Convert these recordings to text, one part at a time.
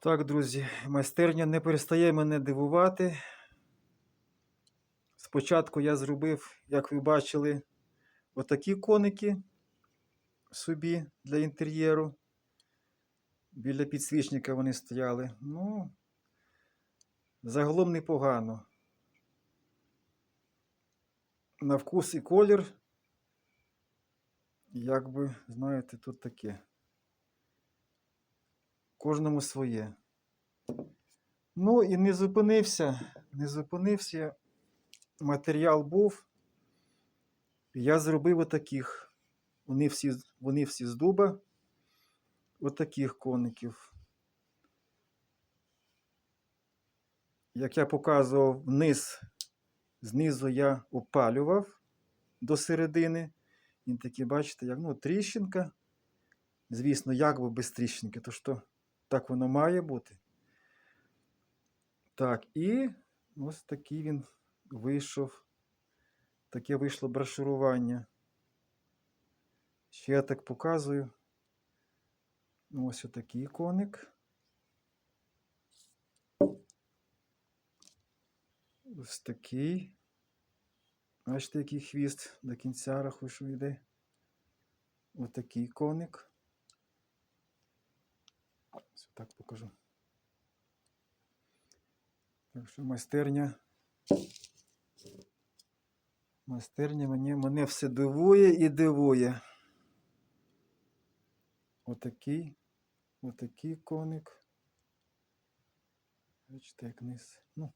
Так, друзі, майстерня не перестає мене дивувати. Спочатку я зробив, як ви бачили, отакі коники собі для інтер'єру. Біля підсвічника вони стояли. Ну, загалом непогано. На вкус і колір. Як би, знаєте, тут таке. Кожному своє. Ну і не зупинився. Не зупинився. Матеріал був. Я зробив отаких. Вони всі, вони всі з дуба. Отаких коників. Як я показував вниз, знизу я опалював до середини. Він такий, бачите, як ну, тріщинка. Звісно, як би без тріщинки, то що так воно має бути. Так, і ось такий він вийшов. Таке вийшло брошурування. Ще я так показую. Ось отакий коник. Ось такий. Бачите, який хвіст до кінця рахую, що йде. Ось такий коник. Так покажу. Так що майстерня. Майстерня мені, мене все дивує і дивує. Отакий, отакий коник. Бачите, як низ. Ну,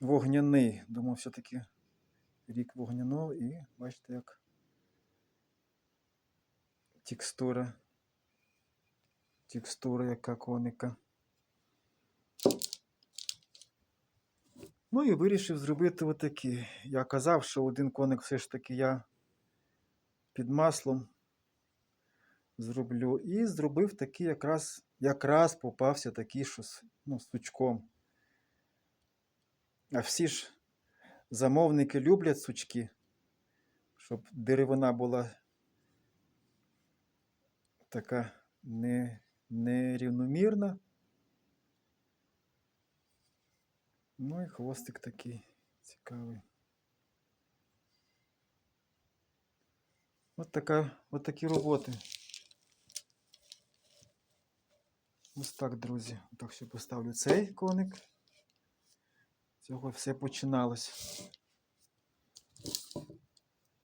вогняний. Думав, все-таки рік вогняного і бачите, як текстура. Текстура яка коника. Ну і вирішив зробити отакі. Я казав, що один коник все ж таки я під маслом зроблю. І зробив такий якраз, якраз попався такий, що з ну, сучком. А всі ж замовники люблять сучки, щоб деревина була така не, нерівномірна. Ну і хвостик такий цікавий. От така, от такі роботи. Ось так, друзі. Так ще поставлю цей коник. З Цього все починалось.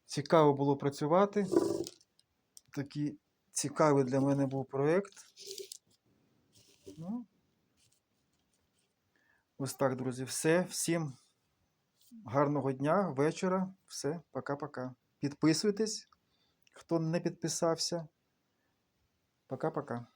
Цікаво було працювати. Такий цікавий для мене був проєкт. Ну, ось так, друзі, все. Всім гарного дня, вечора. Все, пока-пока. Підписуйтесь, хто не підписався. Пока-пока.